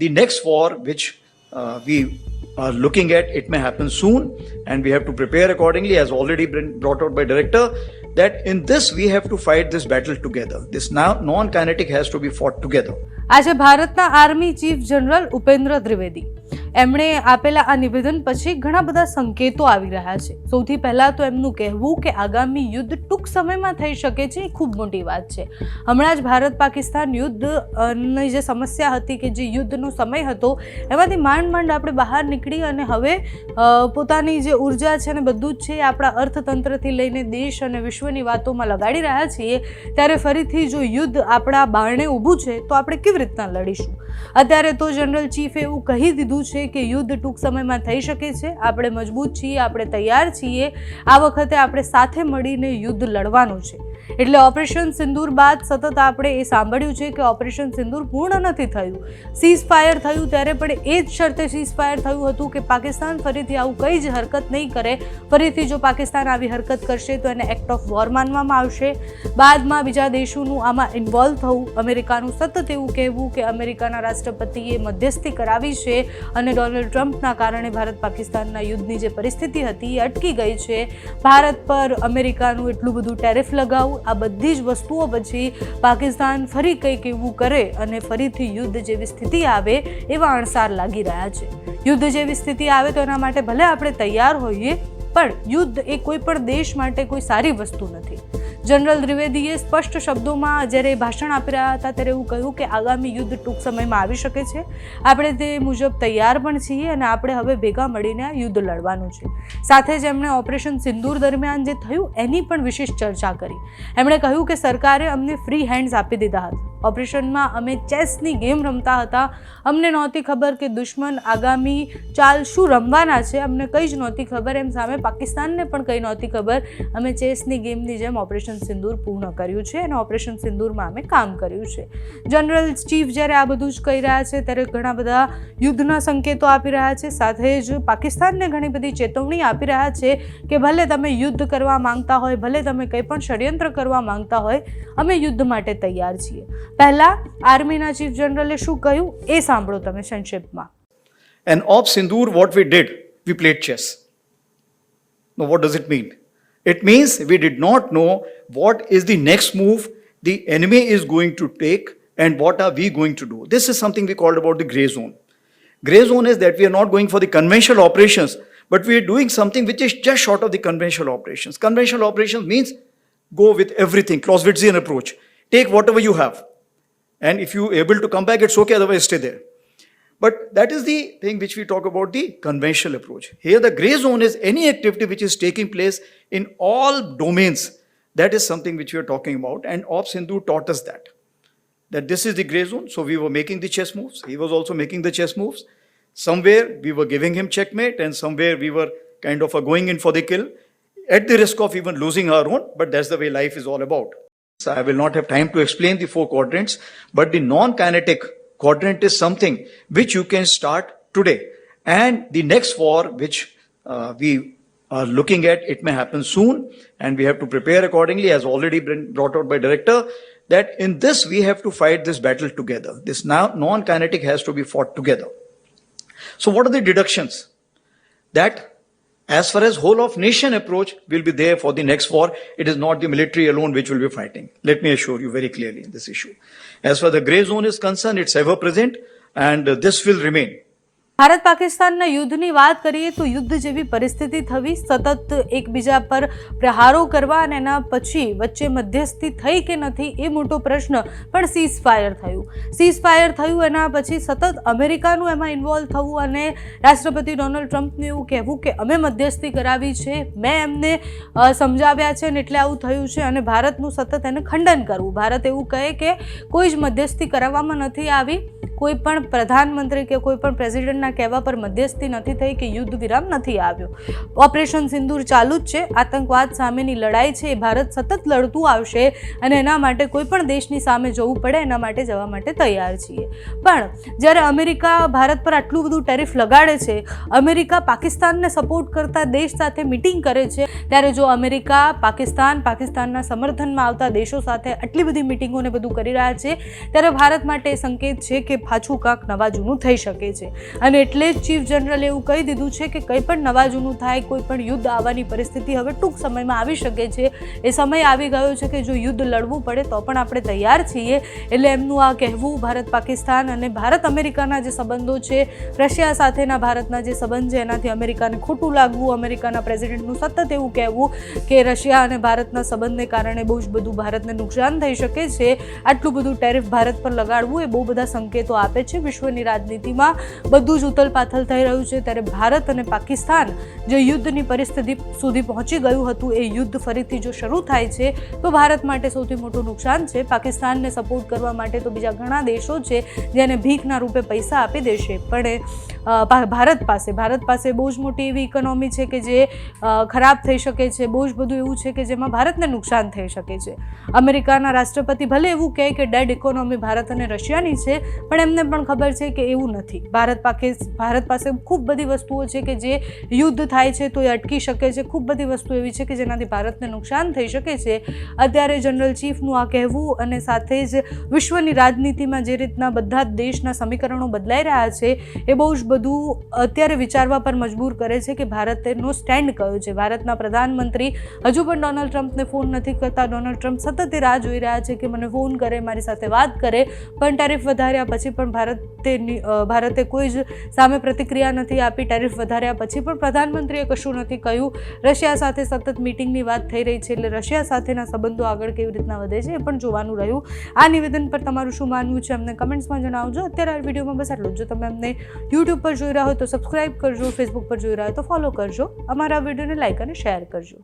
The next war, which uh, we are looking at, it may happen soon, and we have to prepare accordingly, as already been brought out by director. That in this we have to fight this battle together. This now non-kinetic has to be fought together. આજે ભારતના army chief general Upendra Trivedi એમણે આપેલા આ નિવેદન પછી ઘણા બધા સંકેતો આવી રહ્યા છે. સૌથી પહેલાં તો એમનું કહેવું કે આગામી યુદ્ધ ટૂંક સમયમાં થઈ શકે છે, એ ખૂબ મોટી વાત છે. હમણાં જ ભારત પાકિસ્તાન યુદ્ધની જે સમસ્યા હતી કે જે યુદ્ધનો સમય હતો, એમાંથી માંડ માંડ આપણે બહાર નીકળી અને હવે પોતાની જે ઊર્જા છે ને બધું જ છે, એ આપણા અર્થતંત્રથી લઈને દેશ અને વિશ્વની વાતોમાં લગાડી રહ્યા છીએ, ત્યારે ફરીથી જો યુદ્ધ આપણા બારણે ઊભું છે, તો આપણે કેવી રીતના લડીશું? અત્યારે તો જનરલ ચીફે એવું કહી દીધું છે કે યુદ્ધ ટૂંક સમયમાં થઈ શકે છે. આપણે મજબૂત છીએ, આપણે તૈયાર છીએ. આ વખતે આપણે સાથે મળીને યુદ્ધ લડવાનું છે. એટલે ઓપરેશન સિંદૂર બાદ સતત આપણે એ સાંભળ્યું છે કે ઓપરેશન સિંદૂર પૂર્ણ નથી થયું. સીઝ ફાયર થયું ત્યારે પણ એ જ શરતે સીઝ ફાયર થયું હતું કે પાકિસ્તાન ફરીથી આવું કંઈ જ હરકત નહીં કરે. ફરીથી જો પાકિસ્તાન આવી હરકત કરશે તો એને એક્ટ ઓફ વોર માનવામાં આવશે. બાદમાં બીજા દેશોનું આમાં ઇન્વોલ્વ થવું, અમેરિકાનું સતત એવું કહેવું કે અમેરિકાના રાષ્ટ્રપતિએ મધ્યસ્થી કરાવી છે અને ડોનાલ્ડ ટ્રમ્પના કારણે ભારત પાકિસ્તાનના યુદ્ધની જે પરિસ્થિતિ હતી એ અટકી ગઈ છે. ભારત પર અમેરિકાનું એટલું બધું ટેરિફ લગાવવું આ બધી જ વસ્તુઓ પછી પાકિસ્તાન ફરી કંઈક એવું કરે અને ફરીથી યુદ્ધ જેવી સ્થિતિ આવે એવા અણસાર લાગી રહ્યા છે. યુદ્ધ જેવી સ્થિતિ આવે તો એના માટે ભલે આપણે તૈયાર હોઈએ પણ યુદ્ધ એ કોઈ પણ દેશ માટે કોઈ સારી વસ્તુ નથી. જનરલ દ્વિવેદીએ સ્પષ્ટ શબ્દોમાં જ્યારે ભાષણ આપી રહ્યા હતા ત્યારે એવું કહ્યું કે આગામી યુદ્ધ ટૂંક સમયમાં આવી શકે છે. આપણે તે મુજબ તૈયાર પણ છીએ અને આપણે હવે ભેગા મળીને આ યુદ્ધ લડવાનું છે. સાથે જ એમણે ઓપરેશન સિંદૂર દરમિયાન જે થયું એની પણ વિશેષ ચર્ચા કરી. એમણે કહ્યું કે સરકારે અમને ફ્રી હેન્ડ્સ આપી દીધા હતા. ઓપરેશનમાં અમે ચેસની ગેમ રમતા હતા. અમને નહોતી ખબર કે દુશ્મન આગામી ચાલ શું રમવાના છે. અમને કંઈ જ નહોતી ખબર. એમ સામે પાકિસ્તાનને પણ કંઈ નહોતી ખબર. અમે ચેસની ગેમની જેમ ઓપરેશન સિંદૂર પૂર્ણ કર્યું છે અને ઓપરેશન સિંદૂરમાં અમે કામ કર્યું છે. જનરલ ચીફ જ્યારે આ બધું જ કહી રહ્યા છે ત્યારે ઘણા બધા યુદ્ધના સંકેતો આપી રહ્યા છે. સાથે જ પાકિસ્તાનને ઘણી બધી ચેતવણી આપી રહ્યા છે કે ભલે તમે યુદ્ધ કરવા માંગતા હોય, ભલે તમે કંઈ પણ ષડયંત્ર કરવા માંગતા હોય, અમે યુદ્ધ માટે તૈયાર છીએ. પહેલા આર્મીના ચીફ જનરલે શું કહ્યું એ સાંભળો તમે સંક્ષેપમાં And Op Sindoor, what we did, we played chess. Now, what does it mean? It means we did not know what is the next move the enemy is going to take and what are we going to do. This is something we called about the gray zone. Gray zone is that we are not going for the conventional operations, but we are doing something which is just short of the conventional operations. Conventional operations means go with everything, Clausewitzian approach. Take whatever you have. And if you're able to come back, it's okay, otherwise stay there. But that is the thing which we talk about the conventional approach. Here, the gray zone is any activity which is taking place in all domains. That is something which we are talking about, and Op Sindhu taught us that. That this is the gray zone. So we were making the chess moves. He was also making the chess moves. Somewhere we were giving him checkmate, and somewhere we were kind of going in for the kill, at the risk of even losing our own. But that's the way life is all about. I will not have time to explain the four quadrants, but the non-kinetic quadrant is something which you can start today. And the next four, which uh, we are looking at, it may happen soon, and we have to prepare accordingly, as already been brought out by director. That in this we have to fight this battle together. This now non-kinetic has to be fought together. So what are the deductions? That as far as whole of nation approach will be there for the next war, it is not the military alone which will be fighting. Let me assure you very clearly in this issue. As far as the grey zone is concerned, it's ever present and this will remain. Bharat પાકિસ્તાનના યુદ્ધની વાત કરીએ તો યુદ્ધ જેવી પરિસ્થિતિ થવી સતત એકબીજા પર પ્રહારો કરવા અને એના પછી વચ્ચે મધ્યસ્થી થઈ કે નથી એ મોટો પ્રશ્ન પણ સીઝ ફાયર થયું. સીઝ ફાયર થયું એના પછી સતત અમેરિકાનું એમાં ઇન્વોલ્વ થવું અને રાષ્ટ્રપતિ ડોનાલ્ડ ટ્રમ્પને એવું કહેવું કે અમે મધ્યસ્થી કરાવી છે, મેં એમને સમજાવ્યા છે ને એટલે આવું થયું છે અને ભારતનું સતત એને ખંડન કરવું. ભારત એવું કહે કે કોઈ જ મધ્યસ્થી કરાવવામાં નથી આવી. કોઈ પણ પ્રધાનમંત્રી કે કોઈ પણ પ્રેસિડેન્ટના કહેવા પર મધ્યસ્થી નથી થઈ કે યુદ્ધ વિરામ નથી આવ્યો. ઓપરેશન સિંદૂર ચાલુ જ છે. આતંકવાદ સામેની લડાઈ છે. એ ભારત સતત લડતું આવશે અને એના માટે કોઈ પણ દેશની સામે જવું પડે એના માટે જવા માટે તૈયાર છીએ. પણ જ્યારે અમેરિકા ભારત પર આટલું બધું ટેરિફ લગાડે છે, અમેરિકા પાકિસ્તાનને સપોર્ટ કરતા દેશ સાથે મિટિંગ કરે છે, ત્યારે જો અમેરિકા પાકિસ્તાન પાકિસ્તાનના સમર્થનમાં આવતા દેશો સાથે આટલી બધી મિટિંગોને બધું કરી રહ્યા છે, ત્યારે ભારત માટે સંકેત છે કે પાછું કાંક નવા જૂનું થઈ શકે છે. અને એટલે જ ચીફ જનરલે એવું કહી દીધું છે કે કંઈ પણ નવા જૂનું થાય, કોઈ પણ યુદ્ધ આવવાની પરિસ્થિતિ હવે ટૂંક સમયમાં આવી શકે છે. એ સમય આવી ગયો છે કે જો યુદ્ધ લડવું પડે તો પણ આપણે તૈયાર છીએ. એટલે એમનું આ કહેવું ભારત પાકિસ્તાન અને ભારત અમેરિકાના જે સંબંધો છે, રશિયા સાથેના ભારતના જે સંબંધ છે, એનાથી અમેરિકાને ખોટું લાગવું, અમેરિકાના પ્રેસિડેન્ટનું સતત એવું કહેવું કે રશિયા અને ભારતના સંબંધને કારણે બહુ જ બધું ભારતને નુકસાન થઈ શકે છે. આટલું બધું ટેરિફ ભારત પર લગાડવું એ બહુ બધા સંકેતો આપે છે વિશ્વની રાજનીતિમાં બધું જ ઉથલપાથલ થઈ રહ્યું છે. ત્યારે ભારત અને પાકિસ્તાન જે યુદ્ધની પરિસ્થિતિ સુધી પહોંચી ગયું હતું, એ યુદ્ધ ફરીથી જો શરૂ થાય છે, તો ભારત માટે સૌથી મોટું નુકસાન છે. પાકિસ્તાનને સપોર્ટ કરવા માટે તો બીજા ઘણા દેશો છે જેને ભીખના રૂપે પૈસા આપી દેશે. પણ ભારત પાસે ભારત પાસે બહુ જ મોટી એવી ઇકોનોમી છે કે જે ખરાબ થઈ શકે છે. બહુ જ બધું એવું છે કે જેમાં ભારતને નુકસાન થઈ શકે છે. અમેરિકાના રાષ્ટ્રપતિ ભલે એવું કહે કે ડેડ ઇકોનોમી ભારત અને રશિયાની છે, પણ એમને પણ ખબર છે કે એવું નથી. ભારત પાસે ભારત પાસે ખૂબ બધી વસ્તુઓ છે કે જે યુદ્ધ થાય છે તો એ અટકી શકે છે. ખૂબ બધી વસ્તુ એવી છે કે જેનાથી ભારતને નુકસાન થઈ શકે છે. અત્યારે જનરલ ચીફનું આ કહેવું અને સાથે જ વિશ્વની રાજનીતિમાં જે રીતના બધા જ દેશના સમીકરણો બદલાઈ રહ્યા છે, એ બહુ જ બધું અત્યારે વિચારવા પર મજબૂર કરે છે કે ભારતનો સ્ટેન્ડ કયો છે. ભારતના પ્રધાનમંત્રી હજુ પણ ડોનાલ્ડ ટ્રમ્પને ફોન નથી કરતા. ડોનાલ્ડ ટ્રમ્પ સતત રાહ જોઈ રહ્યા છે કે મને ફોન કરે, મારી સાથે વાત કરે, પણ ટેરિફ વધાર્યા પછી પણ ભારતે ભારતે કોઈ જ સામે પ્રતિક્રિયા નથી આપી. ટેરિફ વધાર્યા પછી પણ પ્રધાનમંત્રીએ કશું નથી કહ્યું. રશિયા સાથે સતત મિટિંગની વાત થઈ રહી છે એટલે રશિયા સાથેના સંબંધો આગળ કેવી રીતના વધે છે એ પણ જોવાનું રહ્યું. આ નિવેદન પર તમારું શું માનવું છે અમને કમેન્ટ્સમાં જણાવજો. અત્યારે આ વિડીયોમાં બસ આટલું જો. તમે અમને યુટ્યુબ પર જોઈ રહ્યા હોય તો સબસ્ક્રાઇબ કરજો, ફેસબુક પર જોઈ રહ્યા હોય તો ફોલો કરજો. અમારા વિડીયોને લાઇક અને શેર કરજો.